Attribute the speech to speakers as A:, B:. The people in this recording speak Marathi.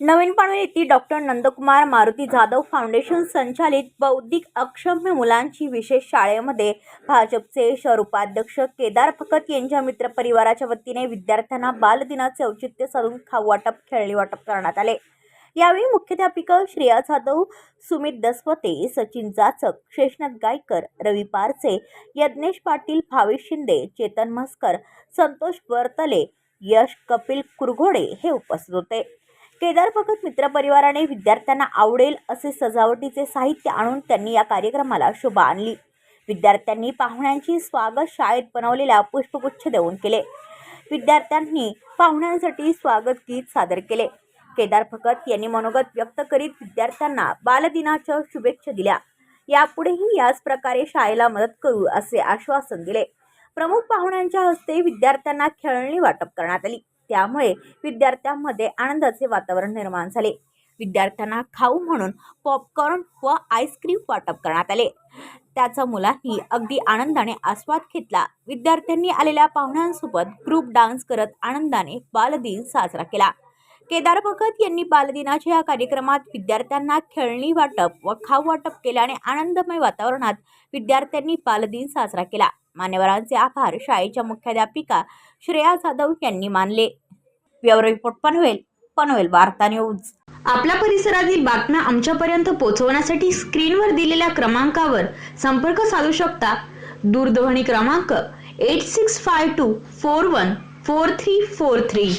A: नवीन पनवेल येथील डॉक्टर नंदकुमार मारुती जाधव फाउंडेशन संचालित बौद्धिक अक्षम्य मुलांची विशेष शाळेमध्ये भाजपचे शहर उपाध्यक्ष केदार फकत यांच्या मित्रपरिवाराच्या वतीने विद्यार्थ्यांना बालदिनाचे औचित्य साधून खाऊ वाटप खेळणी वाटप करण्यात आले. यावेळी मुख्याध्यापिका श्रेया जाधव सुमित दसवते सचिन जाचक शेषनाथ गायकर रवी पारसे यज्ञेश पाटील भावेश शिंदे चेतन म्हस्कर संतोष बर्तले यश कपिल कुरघोडे हे उपस्थित होते. केदार भगत मित्रपरिवाराने विद्यार्थ्यांना आवडेल असे सजावटीचे साहित्य आणून त्यांनी या कार्यक्रमाला शोभा आणली. विद्यार्थ्यांनी पाहुण्यांची स्वागत शाळेत बनवलेल्या पुष्पगुच्छ देऊन केले. विद्यार्थ्यांनी पाहुण्यांसाठी स्वागत गीत सादर केले. केदार भगत यांनी मनोगत व्यक्त करीत विद्यार्थ्यांना बालदिनाच्या शुभेच्छा दिल्या. यापुढेही याच प्रकारे शाळेला मदत करू असे आश्वासन दिले. प्रमुख पाहुण्यांच्या हस्ते विद्यार्थ्यांना खेळणी वाटप करण्यात आली. त्यामुळे विद्यार्थ्यांमध्ये आनंदाचे वातावरण निर्माण झाले. विद्यार्थ्यांना खाऊ म्हणून पॉपकॉर्न व आईस्क्रीम वाटप करण्यात आले. त्याचा मुलांनी अगदी आनंदाने आस्वाद घेतला. विद्यार्थ्यांनी आलेल्या पाहुण्यांसोबत ग्रुप डान्स करत आनंदाने बालदिन साजरा केला. केदार भगत यांनी बालदिनाच्या या कार्यक्रमात विद्यार्थ्यांना खेळणी वाटप व खाऊ वाटप केले आणि आनंदमय वातावरणात विद्यार्थ्यांनी बालदिन साजरा केला. मान्यवरांचे आभार. शाळेच्या मुख्याध्यापिका श्रेया जाधव यांनी मानले. Bureau report Panvel. पनवेल वार्ता न्यूज.
B: आपल्या परिसरातील बातम्या आमच्यापर्यंत पोहोचवण्यासाठी स्क्रीनवर दिलेल्या क्रमांकावर संपर्क साधू शकता. दूरध्वनी क्रमांक eight six five two four one four three four three